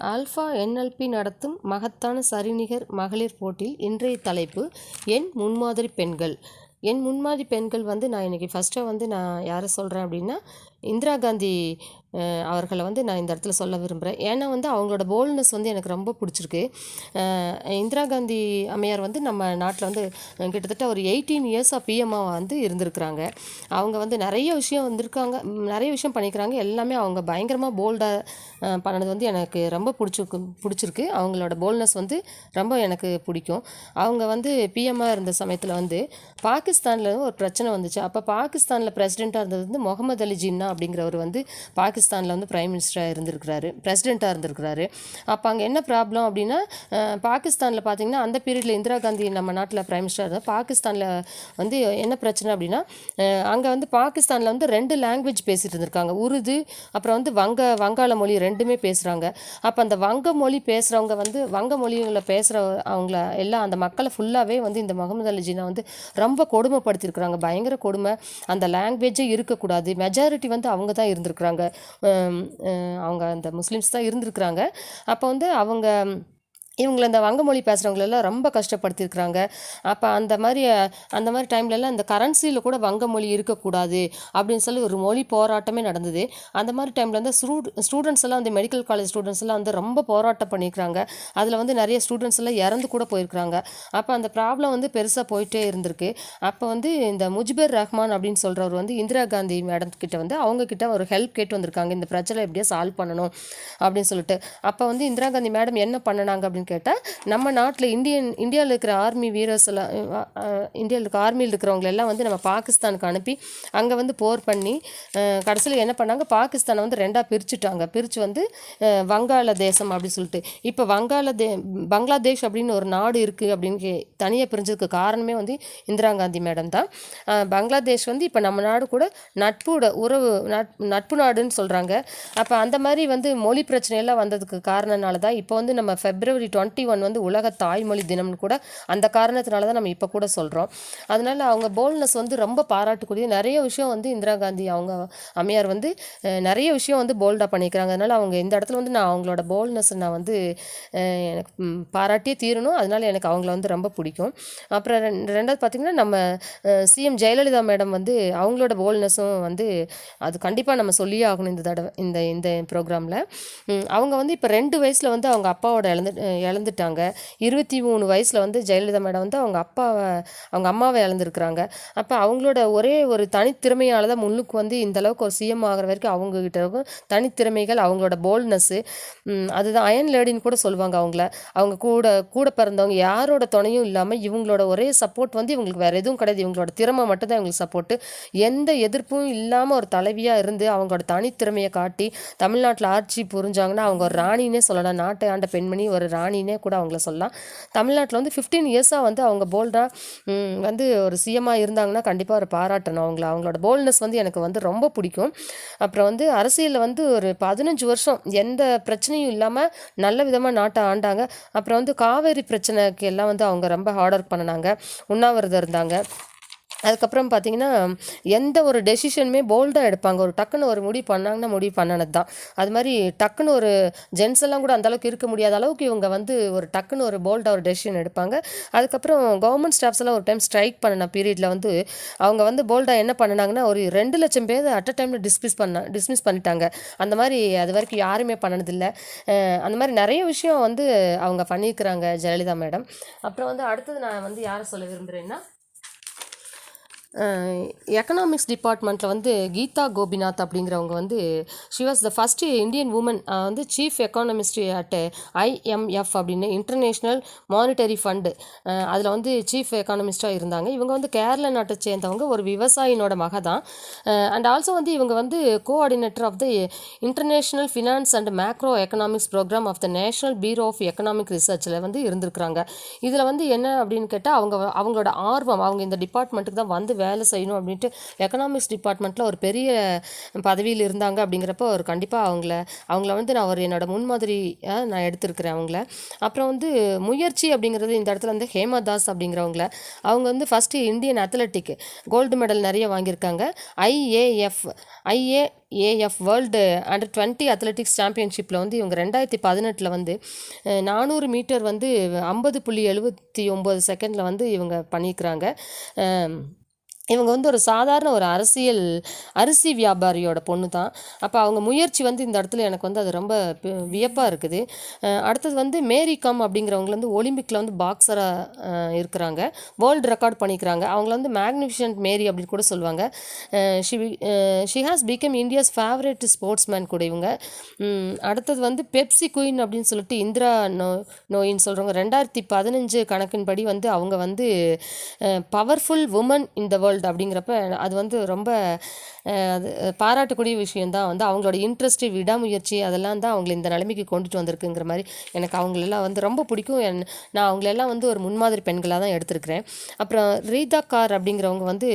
Alpha NLP நடத்தும் மகத்தான சரிநிகர் மகளிர் போட்டியில் இன்றைய தலைப்பு என் முன்மாதிரி பெண்கள். என் முன்மாதிரி பெண்கள் வந்து நான் இன்றைக்கி ஃபஸ்ட்டாக வந்து நான் யாரை சொல்கிறேன் அப்படின்னா இந்திரா காந்தி அவர்களை வந்து நான் இந்த இடத்துல சொல்ல விரும்புகிறேன் ஏன்னா வந்து அவங்களோட போல்ட்னஸ் வந்து எனக்கு ரொம்ப பிடிச்சிருக்கு. இந்திரா காந்தி அம்மையார் வந்து நம்ம நாட்டில் வந்து கிட்டத்தட்ட ஒரு எயிட்டீன் இயர்ஸாக பிஎம்மாக வந்து இருந்திருக்கிறாங்க. அவங்க வந்து நிறைய விஷயம் வந்திருக்காங்க நிறைய விஷயம் பண்ணிக்கிறாங்க. எல்லாமே அவங்க பயங்கரமாக போல்டாக பண்ணது வந்து எனக்கு ரொம்ப பிடிச்சிருக்கு பிடிச்சிருக்கு. அவங்களோட போல்ட்னஸ் வந்து ரொம்ப எனக்கு பிடிக்கும். அவங்க வந்து பிஎம்மாக இருந்த சமயத்தில் வந்து பாகிஸ்தானில் ஒரு பிரச்சனை வந்துச்சு. அப்போ பாகிஸ்தானில் பிரசிடெண்ட்டாக இருந்தது வந்து முகமது அலி ஜின்னா அப்படிங்கிறவர் வந்து பாகிஸ்தானில் வந்து பிரைம் மினிஸ்டராக இருந்திருக்கிறாரு பிரசிடெண்ட்டாக இருந்திருக்கிறாரு. அப்போ அங்கே என்ன ப்ராப்ளம் அப்படின்னா பாகிஸ்தானில் பார்த்தீங்கன்னா அந்த பீரியடில் இந்திரா காந்தி நம்ம நாட்டில் பிரைம் மினிஸ்டராக இருந்தால் பாகிஸ்தானில் வந்து என்ன பிரச்சனை அப்படின்னா அங்கே வந்து பாகிஸ்தானில் வந்து ரெண்டு லாங்குவேஜ் பேசிகிட்டு இருந்திருக்காங்க. உருது அப்புறம் வந்து வங்க வங்காள மொழி ரெண்டுமே பேசுகிறாங்க அப்போ அந்த வங்க மொழி பேசுகிறவங்க வந்து வங்க மொழிகளை பேசுகிற அவங்கள எல்லாம் அந்த மக்களை ஃபுல்லாகவே வந்து இந்த முகமது அலி வந்து ரொம்ப கொடுமைப்படுத்தியிருக்கிறாங்க. பயங்கர கொடுமை. அந்த லாங்குவேஜே இருக்கக்கூடாது. மெஜாரிட்டி வந்து வந்து அவங்க தான் இருந்திருக்கிறாங்க. அவங்க அந்த முஸ்லீம்ஸ் தான் இருந்திருக்கிறாங்க. அப்போ வந்து அவங்க இவங்களை இந்த வங்க மொழி பேசுகிறவங்களெல்லாம் ரொம்ப கஷ்டப்படுத்தியிருக்கிறாங்க. அப்போ அந்த மாதிரி அந்த மாதிரி டைம்லலாம் இந்த கரன்சியில் கூட வங்க மொழி இருக்கக்கூடாது அப்படின்னு சொல்லி ஒரு மொழி போராட்டமே நடந்தது. அந்த மாதிரி டைமில் வந்து ஸ்டூ ஸ்டூடெண்ட்ஸ் எல்லாம் வந்து மெடிக்கல் காலேஜ் ஸ்டூடெண்ட்ஸ் எல்லாம் வந்து ரொம்ப போராட்டம் பண்ணியிருக்கிறாங்க. அதில் வந்து நிறைய ஸ்டூடெண்ட்ஸ் எல்லாம் இறந்து கூட போயிருக்கிறாங்க. அப்போ அந்த ப்ராப்ளம் வந்து பெருசாக போயிட்டே இருந்திருக்கு. அப்போ வந்து இந்த முஜிபர் ரஹ்மான் அப்படின்னு சொல்கிறவர் வந்து இந்திரா காந்தி மேடம் கிட்ட வந்து அவங்க கிட்ட ஒரு ஹெல்ப் கேட்டு வந்திருக்காங்க. இந்த பிரச்சனை எப்படியா சால்வ் பண்ணணும் அப்படின்னு சொல்லிட்டு. அப்போ வந்து இந்திரா காந்தி மேடம் என்ன பண்ணினாங்க அப்படின்னு கேட்டால் நம்ம நாட்டில் இந்தியன் இந்தியாவில் இருக்கிற ஆர்மி வீரர்ஸ் எல்லாம் இந்தியாவில் இருக்க ஆர்மியில் இருக்கிறவங்க எல்லாம் வந்து நம்ம பாகிஸ்தானுக்கு அனுப்பி அங்கே வந்து போர் பண்ணி கடைசியில் என்ன பண்ணாங்க? பாகிஸ்தானை வந்து ரெண்டாக பிரிச்சுட்டாங்க. பிரித்து வந்து வங்காள தேசம் அப்படின்னு சொல்லிட்டு. இப்போ வங்காள தே பங்களாதேஷ் அப்படின்னு ஒரு நாடு இருக்குது அப்படின்னு கே தனியாக பிரிஞ்சதுக்கு காரணமே வந்து இந்திரா காந்தி மேடம் தான். பங்களாதேஷ் வந்து இப்போ நம்ம நாடு கூட நட்போட உறவு நட் நட்பு நாடுன்னு சொல்கிறாங்க அப்போ அந்த மாதிரி வந்து மொழி பிரச்சனையெல்லாம் வந்ததுக்கு காரணனால தான் இப்போ வந்து நம்ம ஃபெப்ரவரி டுவெண்ட்டி ஒன் வந்து உலக தாய்மொழி தினம்னு கூட அந்த காரணத்தினால தான் நம்ம இப்போ கூட சொல்கிறோம் அதனால அவங்க போல்ட்னஸ் வந்து ரொம்ப பாராட்டக்கூடிய நிறைய விஷயம் வந்து இந்திரா காந்தி அவங்க அம்மையார் வந்து நிறைய விஷயம் வந்து போல்டாக பண்ணிக்கிறாங்க. அதனால் அவங்க இந்த இடத்துல வந்து நான் அவங்களோட போல்ட்னஸ் நான் வந்து எனக்கு பாராட்டியே தீரணும். அதனால் எனக்கு அவங்கள வந்து ரொம்ப பிடிக்கும். அப்புறம் ரெண்டு ரெண்டாவது பார்த்திங்கன்னா நம்ம சிஎம் ஜெயலலிதா மேடம் வந்து அவங்களோட போல்ட்னஸும் வந்து அது கண்டிப்பாக நம்ம சொல்லியே ஆகணும் இந்த தடவை இந்த இந்த ப்ரோக்ராமில் அவங்க வந்து இப்போ ரெண்டு வயசில் வந்து அவங்க அப்பாவோட இழந்து இழந்துட்டாங்க. இருபத்தி மூணு வயசில் வந்து ஜெயலலிதா மேடம் வந்து அவங்க அப்பாவை அவங்க அம்மாவை இழந்திருக்கிறாங்க. அப்போ அவங்களோட ஒரே ஒரு தனித்திறமையால் தான் முன்னுக்கு வந்து இந்த அளவுக்கு ஒரு சிஎம் ஆகிற வரைக்கும் அவங்கக்கிட்ட இருக்கும். தனித்திறமைகள் அவங்களோட போல்ட்னஸ்ஸு அதுதான். அயன் லேடின்னு கூட சொல்லுவாங்க அவங்கள. அவங்க கூட கூட பிறந்தவங்க யாரோட துணையும் இல்லாமல் இவங்களோட ஒரே சப்போர்ட் வந்து இவங்களுக்கு வேறு எதுவும் கிடையாது. இவங்களோட திறமை மட்டும்தான் இவங்களுக்கு சப்போர்ட்டு எந்த எதிர்ப்பும் இல்லாமல் ஒரு தலைவியாக இருந்து அவங்களோட தனித்திறமையை காட்டி தமிழ்நாட்டில் ஆட்சி புரிஞ்சாங்கன்னா அவங்க ஒரு ராணின்னே சொல்லலாம். நாட்டை ஆண்ட பெண்மணி ஒரு ராணினே கூட அவங்கள சொல்லலாம். தமிழ்நாட்டில் வந்து ஃபிஃப்டீன் இயர்ஸாக வந்து அவங்க போல்டாக வந்து ஒரு சிஎம்மாக இருந்தாங்கன்னா கண்டிப்பாக ஒரு பாராட்டணும். அவங்கள அவங்களோட போல்ட்னஸ் வந்து எனக்கு வந்து ரொம்ப பிடிக்கும். அப்புறம் வந்து அரசியலில் வந்து ஒரு பதினஞ்சு வருஷம் எந்த பிரச்சனையும் இல்லாமல் நல்ல விதமாக நாட்டை ஆண்டாங்க. அப்புறம் வந்து காவேரி பிரச்சனைக்கு எல்லாம் வந்து அவங்க ரொம்ப ஹார்ட் ஒர்க் பண்ணினாங்க. உண்ணாவிரதம் இருந்தாங்க. அதுக்கப்புறம் பார்த்தீங்கன்னா எந்த ஒரு டெசிஷனுமே போல்டாக எடுப்பாங்க. ஒரு டக்குன்னு ஒரு முடிவு பண்ணாங்கன்னா முடிவு பண்ணனது தான் அது மாதிரி டக்குன்னு ஒரு ஜென்ஸ் எல்லாம் கூட அந்தளவுக்கு இருக்க முடியாத அளவுக்கு இவங்க வந்து ஒரு டக்குன்னு ஒரு போல்டாக ஒரு டெசிஷன் எடுப்பாங்க. அதுக்கப்புறம் கவர்மெண்ட் ஸ்டாஃப்ஸ் எல்லாம் ஒரு டைம் ஸ்ட்ரைக் பண்ணின பீரியடில் வந்து அவங்க வந்து போல்டாக என்ன பண்ணினாங்கன்னா ஒரு ரெண்டு லட்சம் பேர் அட் அ டைமில் டிஸ்மிஸ் பண்ண டிஸ்மிஸ் பண்ணிட்டாங்க. அந்த மாதிரி அது வரைக்கும் யாருமே பண்ணனதில்லை அந்த மாதிரி நிறைய விஷயம் வந்து அவங்க பண்ணியிருக்கிறாங்க ஜெயலலிதா மேடம். அப்புறம் வந்து அடுத்தது நான் வந்து யாரை சொல்ல விரும்புகிறேன்னா எக்கனாமிக்ஸ் டிபார்ட்மெண்ட்டில் வந்து கீதா கோபிநாத் அப்படிங்கிறவங்க வந்து she was the first Indian woman வந்து சீஃப் எக்கானமிஸ்ட் அட் ஐஎம்எஃப் அப்படின்னு இன்டர்நேஷ்னல் மானிட்டரி ஃபண்டு அதில் வந்து சீஃப் எக்கானமிஸ்ட்டாக இருந்தாங்க. இவங்க வந்து கேரள நாட்டை சேர்ந்தவங்க. ஒரு விவசாயினோட மக தான். அண்ட் ஆல்சோ வந்து இவங்க வந்து coordinator of the international finance and macro economics programme of the national bureau of economic ரிசர்ச்சில் வந்து இருந்திருக்கிறாங்க. இதில் வந்து என்ன அப்படின்னு கேட்டால் அவங்க அவங்களோட ஆர்வம் அவங்க இந்த டிபார்ட்மெண்ட்டுக்கு தான் வந்து வேலை செய்யணும் அப்படின்ட்டு எக்கனாமிக்ஸ் டிபார்ட்மெண்ட்டில் ஒரு பெரிய பதவியில் இருந்தாங்க அப்படிங்கிறப்ப ஒரு கண்டிப்பாக அவங்கள அவங்கள வந்து நான் ஒரு என்னோடய முன்மாதிரியாக நான் எடுத்திருக்கிறேன் அவங்கள. அப்புறம் வந்து முயற்சி அப்படிங்கிறது இந்த இடத்துல வந்து ஹேமா தாஸ் அப்படிங்கிறவங்கள அவங்க வந்து first Indian athletic gold medal நிறைய வாங்கியிருக்காங்க. IAF IAAF world under twenty athletics சாம்பியன்ஷிப்பில் வந்து இவங்க ரெண்டாயிரத்தி பதினெட்டில் வந்து நானூறு மீட்டர் வந்து ஐம்பது புள்ளி எழுபத்தி ஒம்பது செகண்டில் வந்து இவங்க பண்ணியிருக்கிறாங்க. இவங்க வந்து ஒரு சாதாரண ஒரு அரசியல் அரிசி வியாபாரியோட பொண்ணு தான் அப்போ அவங்க முயற்சி வந்து இந்த இடத்துல எனக்கு வந்து அது ரொம்ப வியப்பாக இருக்குது. அடுத்தது வந்து மேரி கம் அப்படிங்கிறவங்க வந்து ஒலிம்பிக்கில் வந்து பாக்ஸராக இருக்கிறாங்க. வேர்ல்டு ரெக்கார்ட் பண்ணிக்கிறாங்க. அவங்கள வந்து மேக்னிஃபிஷன்ட் மேரி அப்படின்னு கூட சொல்லுவாங்க. She she has become India's favourite sportsman கூட இவங்க. அடுத்தது வந்து பெப்சி குயின் அப்படின்னு சொல்லிட்டு இந்திரா நோ நோயின்னு சொல்கிறவங்க ரெண்டாயிரத்தி பதினஞ்சு கணக்கின்படி வந்து அவங்க வந்து powerful woman in the world அப்படிங்கிறப்ப அது வந்து ரொம்ப அது பாராட்டக்கூடிய விஷயந்தான் வந்து அவங்களோட இன்ட்ரெஸ்ட்டு விடாமுயற்சி அதெல்லாம் தான் அவங்களை இந்த நிலைமைக்கு கொண்டுட்டு வந்திருக்குங்கிற மாதிரி எனக்கு அவங்களெல்லாம் வந்து ரொம்ப பிடிக்கும். என் நான் அவங்களெல்லாம் வந்து ஒரு முன்மாதிரி பெண்களாக தான் எடுத்திருக்கிறேன். அப்புறம் ரீதா கார் அப்படிங்கிறவங்க வந்து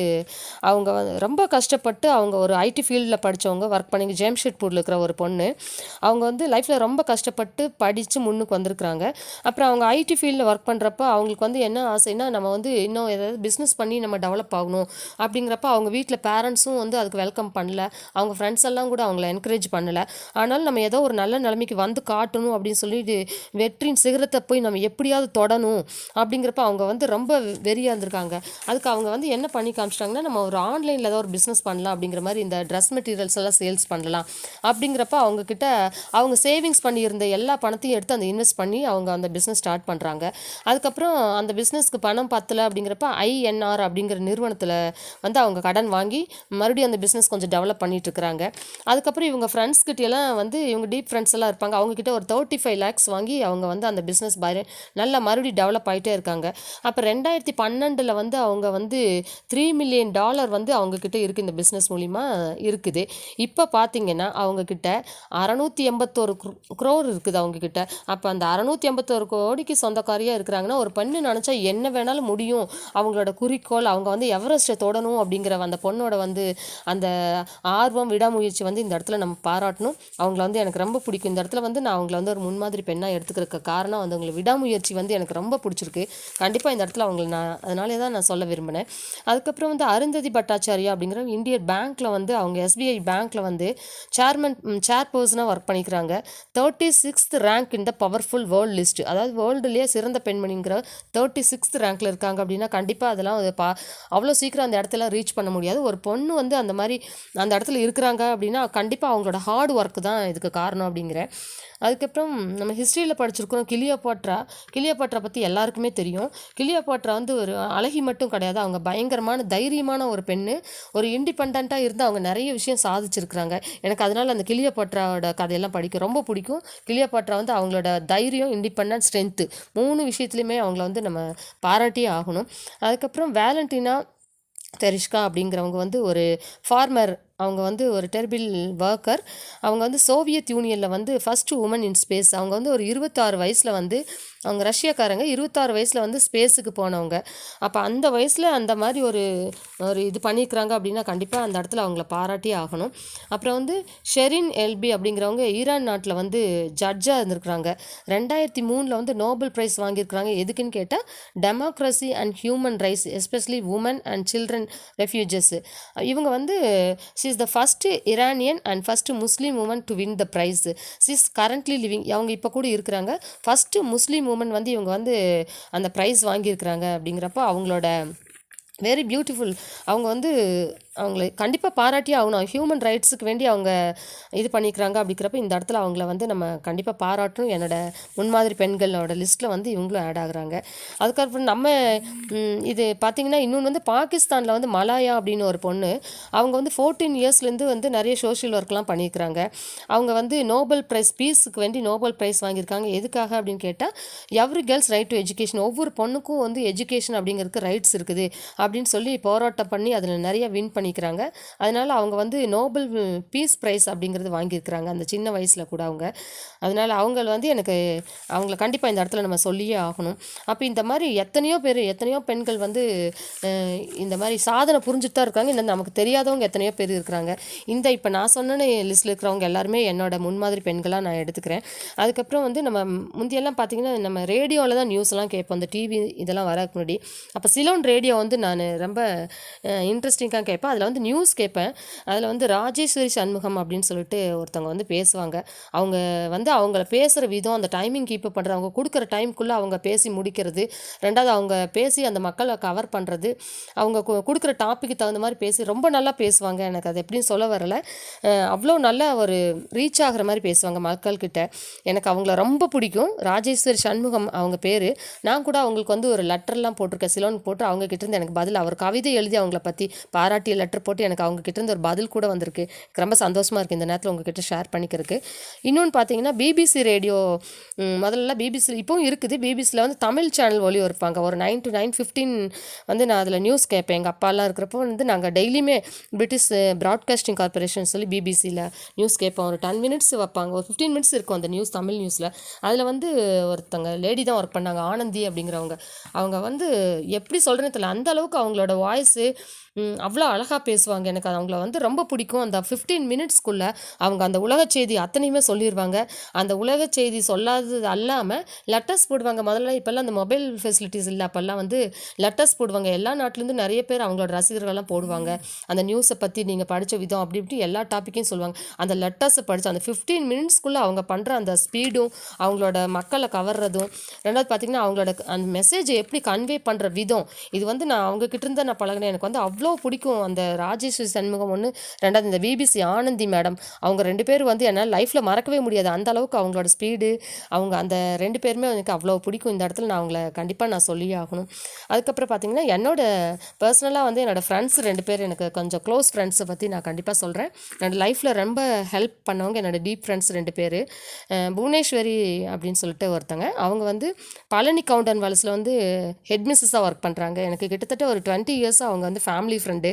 அவங்க ரொம்ப கஷ்டப்பட்டு அவங்க ஒரு ஐடி ஃபீல்டில் படித்தவங்க ஒர்க் பண்ணி ஜேம்ஷெட்பூரில் இருக்கிற ஒரு பொண்ணு. அவங்க வந்து லைஃப்பில் ரொம்ப கஷ்டப்பட்டு படித்து முன்னுக்கு வந்திருக்கிறாங்க. அப்புறம் அவங்க ஐடி ஃபீல்டில் ஒர்க் பண்ணுறப்ப அவங்களுக்கு வந்து என்ன ஆசைன்னா நம்ம வந்து இன்னும் ஏதாவது பிஸ்னஸ் பண்ணி நம்ம டெவலப் ஆகணும். அப்படிங்கிறப்ப அவங்க வீட்டில் பேரண்ட்ஸும் வந்து அதுக்கு வெல்கம் பண்ணல. அவங்க ஃப்ரெண்ட்ஸ் எல்லாம் கூட அவங்கள என்கரேஜ் பண்ணல. ஆனாலும் நம்ம ஏதோ ஒரு நல்ல நிலைமைக்கு வந்து காட்டணும் அப்படின்னு சொல்லிட்டு வெற்றியின் சிகரத்தை போய் நம்ம எப்படியாவது தொடணும் அப்படிங்கிறப்ப அவங்க வந்து ரொம்ப வெறியாக இருந்திருக்காங்க. அதுக்கு அவங்க வந்து என்ன பண்ணி காமிச்சிட்டாங்கன்னா நம்ம ஒரு ஆன்லைனில் ஏதோ ஒரு பிஸ்னஸ் பண்ணலாம் அப்படிங்கிற மாதிரி இந்த ட்ரெஸ் மெட்டீரியல்ஸ் எல்லாம் சேல்ஸ் பண்ணலாம் அப்படிங்கிறப்ப அவங்கக்கிட்ட அவங்க சேவிங்ஸ் பண்ணியிருந்த எல்லா பணத்தையும் எடுத்து அந்த இன்வெஸ்ட் பண்ணி அவங்க அந்த பிஸ்னஸ் ஸ்டார்ட் பண்ணுறாங்க அதுக்கப்புறம் அந்த பிஸ்னஸ்க்கு பணம் பத்தலை அப்படிங்கிறப்ப ஐஎன்ஆர் அப்படிங்கிற நிறுவனத்தில் வந்து அவங்க கடன் வாங்கி மறுபடியும் அந்த பிஸ்னஸ் கொஞ்சம் டெவலப் பண்ணிகிட்ருக்குறாங்க இருக்கிறாங்க அதுக்கப்புறம் இவங்க ஃப்ரெண்ட்ஸ் கிட்டேலாம் வந்து இவங்க டீப் ஃப்ரெண்ட்ஸ் எல்லாம் இருப்பாங்க. அவங்கக்கிட்ட ஒரு தேர்ட்டி ஃபைவ் லேக்ஸ் வாங்கி அவங்க வந்து அந்த பிஸ்னஸ் பய நல்லா மறுபடியும் டெவலப் ஆகிட்டே இருக்காங்க. அப்போ ரெண்டாயிரத்தி பன்னெண்டில் வந்து அவங்க வந்து த்ரீ மில்லியன் டாலர் வந்து அவங்கக்கிட்ட இருக்குது இந்த பிஸ்னஸ் மூலிமா இருக்குது. இப்போ பார்த்தீங்கன்னா அவங்கக்கிட்ட அறநூற்றி எண்பத்தோரு குரோர் இருக்குது அவங்கக்கிட்ட அப்போ அந்த அறநூற்றி எண்பத்தோரு கோடிக்கு சொந்தக்காரியாக இருக்கிறாங்கன்னா ஒரு பெண்ணு நினச்சா என்ன வேணாலும் முடியும். அவங்களோட குறிக்கோள் அவங்க வந்து எவரெஸ்ட் எவரெஸ்ட்டை தொடணும் அப்படிங்கிற அந்த பொண்ணோட வந்து அந்த ஆர்வம் விடாமுயற்சி வந்து இந்த இடத்துல நம்ம பாராட்டணும். அவங்கள வந்து எனக்கு ரொம்ப பிடிக்கும். இந்த இடத்துல வந்து நான் அவங்கள வந்து ஒரு முன்மாதிரி பெண்ணாக எடுத்துக்கிறக்க காரணம் வந்து அவங்களை விடாமுயற்சி வந்து எனக்கு ரொம்ப பிடிச்சிருக்கு. கண்டிப்பாக இந்த இடத்துல அவங்களை நான் அதனாலே தான் நான் சொல்ல விரும்பினேன். அதுக்கப்புறம் வந்து அருந்ததி பட்டாச்சாரியா அப்படிங்கிற இந்தியன் பேங்க்கில் வந்து அவங்க எஸ்பிஐ பேங்க்கில் வந்து சேர்மன் சேர் பர்சனாக ஒர்க் பண்ணிக்கிறாங்க. தேர்ட்டி சிக்ஸ்த் ரேங்க் இந்த பவர்ஃபுல் வேர்ல்டு லிஸ்ட் அதாவது வேர்ல்டுலேயே சிறந்த பெண்மணிங்கிற தேர்ட்டி சிக்ஸ்த் ரேங்க்கில் இருக்காங்க அப்படின்னா கண்டிப்பாக அதெல்லாம் பா அவ்வளோ சீக்கிரம் அந்த இடத்துல ரீச் பண்ண முடியாது. ஒரு பொண்ணு வந்து அந்த மாதிரி அந்த இடத்துல இருக்கிறாங்க அப்படின்னா கண்டிப்பாக அவங்களோட ஹார்ட் ஒர்க் தான் இதுக்கு காரணம் அப்படிங்கிற அதுக்கப்புறம் நம்ம ஹிஸ்ட்ரியில் படிச்சிருக்கிறோம். கிளியோபாட்ரா கிளியோபாட்ரா பற்றி எல்லாருக்குமே தெரியும். கிளியோபாட்ரா வந்து ஒரு அழகி மட்டும் கிடையாது. அவங்க பயங்கரமான தைரியமான ஒரு பெண்ணு. ஒரு இண்டிபெண்ட்டாக இருந்து அவங்க நிறைய விஷயம் சாதிச்சிருக்கிறாங்க. எனக்கு அதனால் அந்த கிளியோபாட்ராவோட கதையெல்லாம் படிக்க ரொம்ப பிடிக்கும். கிளியோபாட்ரா வந்து அவங்களோட தைரியம் இண்டிபெண்ட் ஸ்ட்ரென்த்து மூணு விஷயத்துலையுமே அவங்கள வந்து நம்ம பாராட்டியே ஆகணும். அதுக்கப்புறம் வேலண்டினா தெரிஷ்கா அப்படிங்கிறவங்க வந்து ஒரு ஃபார்மர் அவங்க வந்து ஒரு டெர்பில் ஒர்க்கர் அவங்க வந்து சோவியத் யூனியனில் வந்து ஃபஸ்ட்டு உமன் இன் ஸ்பேஸ் அவங்க வந்து ஒரு இருபத்தாறு வயசில் வந்து அவங்க ரஷ்யக்காரங்க இருபத்தாறு வயசில் வந்து ஸ்பேஸுக்கு போனவங்க. அப்போ அந்த வயசில் அந்த மாதிரி ஒரு ஒரு இது பண்ணியிருக்கிறாங்க அப்படின்னா கண்டிப்பாக அந்த இடத்துல அவங்கள பாராட்டியே ஆகணும். அப்புறம் வந்து ஷெரின் எல்பி அப்படிங்கிறவங்க ஈரான் நாட்டில் வந்து ஜட்ஜாக இருந்திருக்கிறாங்க. ரெண்டாயிரத்தி மூணில் வந்து நோபல் ப்ரைஸ் வாங்கியிருக்கிறாங்க. எதுக்குன்னு கேட்டால் democracy and human rights especially woman and children refugees இவங்க வந்து she is the first Iranian and first Muslim woman to win the prize she's currently living அவங்க இப்போ கூட இருக்கிறாங்க. ஃபஸ்ட்டு முஸ்லீம் உமன் வந்து இவங்க வந்து அந்த ப்ரைஸ் வாங்கியிருக்கிறாங்க அப்படிங்கிறப்போ அவங்களோட வெரி பியூட்டிஃபுல் அவங்க வந்து அவங்கள கண்டிப்பாக பாராட்டியே ஆகணும். ஹியூமன் ரைட்ஸுக்கு வேண்டி அவங்க இது பண்ணிக்கிறாங்க அப்படிங்கிறப்ப இந்த இடத்துல அவங்கள வந்து நம்ம கண்டிப்பாக பாராட்டணும். என்னோட முன்மாதிரி பெண்களோட லிஸ்ட்டில் வந்து இவங்களும் ஆட் ஆகுறாங்க. அதுக்கப்புறம் நம்ம இது பார்த்திங்கன்னா இன்னொன்று வந்து பாகிஸ்தானில் வந்து மலாயா அப்படின்னு ஒரு பொண்ணு அவங்க வந்து ஃபோர்டீன் இயர்ஸ்லேருந்து வந்து நிறைய சோஷியல் ஒர்க்லாம் பண்ணியிருக்கிறாங்க அவங்க வந்து நோபல் ப்ரைஸ் பீஸுக்கு வேண்டி நோபல் ப்ரைஸ் வாங்கியிருக்காங்க. எதுக்காக அப்படின்னு கேட்டால் every girl's right to education ஒவ்வொரு பொண்ணுக்கும் வந்து எஜுகேஷன் அப்படிங்கிறதுக்கு ரைட்ஸ் இருக்குது. அப்படின்னு சொல்லி போராட்டம் பண்ணி அதில் நிறைய வின் பண்ணிக்கிறாங்க. அதனால் அவங்க வந்து நோபல் பீஸ் ப்ரைஸ் அப்படிங்கிறது வாங்கியிருக்கிறாங்க அந்த சின்ன வயசில் கூட அவங்க. அதனால் அவங்க வந்து எனக்கு அவங்கள கண்டிப்பாக இந்த இடத்துல நம்ம சொல்லியே ஆகணும். அப்போ இந்த மாதிரி எத்தனையோ பேர் எத்தனையோ பெண்கள் வந்து இந்த மாதிரி சாதனை புரிஞ்சுட்டு தான் இருக்காங்க. இந்த நமக்கு தெரியாதவங்க எத்தனையோ பேர் இருக்கிறாங்க. இந்த இப்போ நான் சொன்ன லிஸ்ட்டில் இருக்கிறவங்க எல்லாருமே என்னோட முன்மாதிரி பெண்களாக நான் எடுத்துக்கிறேன். அதுக்கப்புறம் வந்து நம்ம முந்தியெல்லாம் பார்த்தீங்கன்னா நம்ம ரேடியோவில் தான் நியூஸ்லாம் கேட்போம். அந்த டிவி இதெல்லாம் வரக்கு முன்னாடி. அப்போ சிலோன் ரேடியோ வந்து நான் ரொம்ப இன்ட்ரெஸ்டிங்காக கேட்பேன். அதில் வந்து நியூஸ் கேட்பேன். அதில் வந்து ராஜேஸ்வரி சண்முகம் அப்படின்னு சொல்லிட்டு ஒருத்தவங்க வந்து பேசுவாங்க. அவங்க வந்து அவங்கள பேசுகிற விதம் அந்த டைமிங் கீப் பண்ணுறது அவங்க கொடுக்குற டைம்குள்ளே அவங்க பேசி முடிக்கிறது. ரெண்டாவது அவங்க பேசி அந்த மக்களை கவர் பண்ணுறது அவங்க கொடுக்குற டாப்பிக்கு தகுந்த மாதிரி பேசி ரொம்ப நல்லா பேசுவாங்க. எனக்கு அது எப்படின்னு சொல்ல வரல. அவ்வளோ நல்லா ஒரு ரீச் ஆகுற மாதிரி பேசுவாங்க மக்கள்கிட்ட. எனக்கு அவங்கள ரொம்ப பிடிக்கும். ராஜேஸ்வரி சண்முகம் அவங்க பேர். நான் கூட அவங்களுக்கு வந்து ஒரு லெட்டர்லாம் போட்டிருக்கேன். சிலோன் போட்டு அவங்க இருந்து எனக்கு பதில் அவர் கவிதை எழுதி அவங்கள பற்றி பாராட்டிய லெட்டர் போட்டு எனக்கு அவங்க இருந்து ஒரு பதில் கூட வந்திருக்கு. எனக்கு ரொம்ப சந்தோஷமாக இருக்குது இந்த நேரத்தில் உங்ககிட்ட ஷேர் பண்ணிக்கிறதுக்கு. இன்னொன்று பார்த்தீங்கன்னா பிபிசி ரேடியோ முதல்ல பிபிசி இப்போவும் இருக்குது. பிபிசியில் வந்து தமிழ் சேனல் ஒளி இருப்பாங்க ஒரு நைன் டு நைன் ஃபிஃப்டீன் வந்து நான் அதில் நியூஸ் கேட்பேன் எங்கள் அப்பாலாம் இருக்கிறப்போ வந்து நாங்கள் டெய்லியுமே பிரிட்டிஷ் ப்ராட்காஸ்டிங் கார்பரேஷன் சொல்லி பிபிசியில் நியூஸ் கேட்போம் ஒரு டென் மினிட்ஸ் வைப்பாங்க. ஒரு ஃபிஃப்டீன் மினிட்ஸ் இருக்கும் அந்த நியூஸ் தமிழ் நியூஸில் அதில் வந்து ஒருத்தங்க லேடி தான் ஒர்க் பண்ணாங்க. ஆனந்தி அப்படிங்கிறவங்க. அவங்க வந்து எப்படி சொல்கிறேன்னு தெரியல. அந்த அளவுக்கு அவங்களோட வாய்ஸு அவ்வளோ அழகாக பேசுவாங்க. எனக்கு அது அவங்கள வந்து ரொம்ப பிடிக்கும். அந்த ஃபிஃப்டீன் மினிட்ஸ்க்குள்ளே அவங்க அந்த உலக செய்தி அத்தனையுமே சொல்லிடுவாங்க அந்த உலக செய்தி சொல்லாதது அல்லாமல் லெட்டர்ஸ் போடுவாங்க. முதல்ல இப்போல்லாம் அந்த மொபைல் ஃபெசிலிட்டிஸ் இல்லை. அப்போல்லாம் வந்து லெட்டர்ஸ் போடுவாங்க. எல்லா நாட்டிலேருந்து நிறைய பேர் அவங்களோட ரசிகர்கள்லாம் போடுவாங்க. அந்த நியூஸை பற்றி நீங்கள் படித்த விதம் அப்படி இப்படி எல்லா டாப்பிக்கையும் சொல்லுவாங்க. அந்த லெட்டர்ஸை படித்து அந்த ஃபிஃப்டீன் மினிட்ஸ்க்குள்ளே அவங்க பண்ணுற அந்த ஸ்பீடும் அவங்களோட மக்களை கவர்றதும் ரெண்டாவது பார்த்தீங்கன்னா அவங்களோட அந்த மெசேஜை எப்படி கன்வே பண்ணுற விதம் இது வந்து நான் அவங்க கிட்ட இருந்து நான் பழகினேன். எனக்கு வந்து அவ்வளோ பிடிக்கும். அந்த ராஜேஸ்வரி சண்முகம் ஒன்று ரெண்டாவது இந்த பிபிசி ஆனந்தி மேடம். அவங்க ரெண்டு பேரும் வந்து என்னால் லைஃப்பில் மறக்கவே முடியாது. அந்த அளவுக்கு அவங்களோட ஸ்பீடு அவங்க அந்த ரெண்டு பேருமே எனக்கு அவ்வளோ பிடிக்கும். இந்த இடத்துல நான் அவங்கள கண்டிப்பாக நான் சொல்லியே ஆகணும். அதுக்கப்புறம் பார்த்தீங்கன்னா என்னோட பர்சனலாக வந்து என்னோடய ஃப்ரெண்ட்ஸ் ரெண்டு பேர் எனக்கு கொஞ்சம் க்ளோஸ் ஃப்ரெண்ட்ஸை பற்றி நான் கண்டிப்பாக சொல்கிறேன் என்னோடய லைஃப்பில் ரொம்ப ஹெல்ப் பண்ணவங்க என்னோடய டீப் ஃப்ரெண்ட்ஸ் ரெண்டு பேர். புவனேஸ்வரி அப்படின்னு சொல்லிட்டு ஒருத்தங்க. அவங்க வந்து பழனி கவுண்டன் வாலஸில் வந்து ஹெட் மிஸ்ஸஸாக ஒர்க் பண்ணுறாங்க எனக்கு கிட்டத்தட்ட ஒரு டுவெண்ட்டி இயர்ஸாக அவங்க வந்து ஃபேமிலி ஃப்ரெண்டு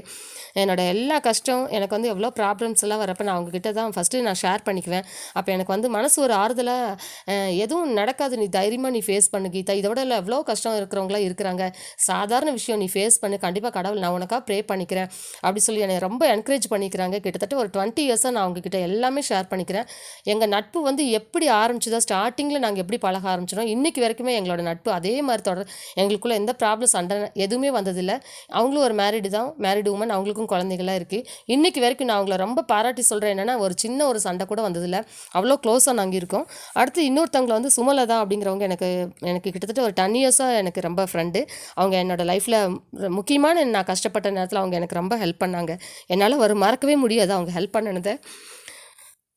என்னோட எல்லா கஷ்டம் எனக்கு வந்து எவ்வளோ ப்ராப்ளம்ஸ் எல்லாம் வரப்போ நான் அவங்கக்கிட்ட தான் ஃபஸ்ட்டு நான் ஷேர் பண்ணிக்குவேன். அப்போ எனக்கு வந்து மனசு ஒரு ஆறுதலாக எதுவும் நடக்காது. நீ தைரியமாக நீ ஃபேஸ் பண்ணு கீதா. இதை விட இல்லை எவ்வளோ கஷ்டம் இருக்கிறவங்களாம் இருக்கிறாங்க. சாதாரண விஷயம் நீ ஃபேஸ் பண்ணு. கண்டிப்பாக கடவுள் நான் உனக்காக ப்ரே பண்ணிக்கிறேன். அப்படி சொல்லி என்னை ரொம்ப என்கரேஜ் பண்ணிக்கிறாங்க. கிட்டத்தட்ட ஒரு டுவெண்ட்டி இயர்ஸாக நான் அவங்கக்கிட்ட எல்லாமே ஷேர் பண்ணிக்கிறேன். எங்கள் நட்பு வந்து எப்படி ஆரம்பிச்சதோ ஸ்டார்டிங்கில் நாங்கள் எப்படி பழக ஆரம்பிச்சிடும் இன்றைக்கி வரைக்குமே எங்களோட நட்பு அதே மாதிரி தொடர் எங்களுக்குள்ளே எந்த ப்ராப்ளம் சண்டை எதுவுமே வந்ததில்லை. அவங்களும் ஒரு மேரிடு தான். மேரிடு உமன் அவங்களுக்கும் குழந்தைகளாக இருக்குது இன்றைக்கி வரைக்கும் நான் அவங்கள ரொம்ப பாராட்டி சொல்கிறேன் என்னென்னா ஒரு சின்ன ஒரு சண்டை கூட வந்ததில்லை. அவ்வளோ க்ளோஸாக நாங்கள் இருக்கோம். அடுத்து இன்னொருத்தவங்களை வந்து சுமலதா அப்படிங்கிறவங்க எனக்கு எனக்கு கிட்டத்தட்ட ஒரு டென் இயர்ஸாக எனக்கு ரொம்ப ஃப்ரெண்டு அவங்க என்னோடய லைஃப்பில் முக்கியமான நான் கஷ்டப்பட்ட நேரத்தில் அவங்க எனக்கு ரொம்ப ஹெல்ப் பண்ணாங்க. என்னால் ஒரு மறக்கவே முடியாது அவங்க ஹெல்ப் பண்ணினதை.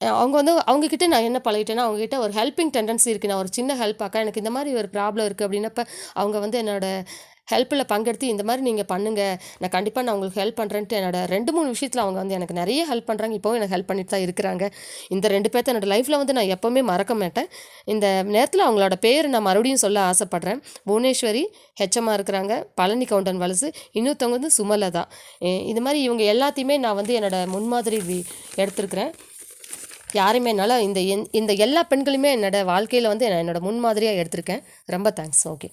அவங்க வந்து அவங்கக்கிட்ட நான் என்ன பழகிட்டேன்னா அவங்ககிட்ட ஒரு ஹெல்பிங் டெண்டன்சி இருக்குது நான் ஒரு சின்ன ஹெல்ப் ஆக்கா எனக்கு இந்த மாதிரி ஒரு ப்ராப்ளம் இருக்குது அப்படின்னப்ப அவங்க வந்து என்னோட ஹெல்ப்பில் பங்கெடுத்து இந்த மாதிரி நீங்கள் பண்ணுங்கள் நான் கண்டிப்பாக நான் உங்களுக்கு ஹெல்ப் பண்ணுறேன்ட்டு என்னோட ரெண்டு மூணு விஷயத்தில் அவங்க வந்து எனக்கு நிறைய ஹெல்ப் பண்ணுறாங்க இப்போவும் எனக்கு ஹெல்ப் பண்ணிட்டு தான் இருக்கிறாங்க. இந்த ரெண்டு பேர்த்த என்னோடய லைஃப்பில் வந்து நான் எப்போவுமே மறக்க மாட்டேன். இந்த நேரத்தில் அவங்களோட பேர் நான் மறுபடியும் சொல்ல ஆசைப்பட்றேன். புவனேஸ்வரி ஹெச்எம்மாக இருக்கிறாங்க. பழனி கவுண்டன் வலசு. இன்னொருத்தவங்க வந்து சுமலதா. தான் இது மாதிரி இவங்க எல்லாத்தையுமே நான் வந்து என்னோடய முன்மாதிரி எடுத்திருக்கிறேன். யாருமே என்னால் இந்த இந்த எல்லா பெண்களுமே என்னோடய வாழ்க்கையில் வந்து நான் என்னோட முன்மாதிரியாக எடுத்திருக்கேன். ரொம்ப தேங்க்ஸ் ஓகே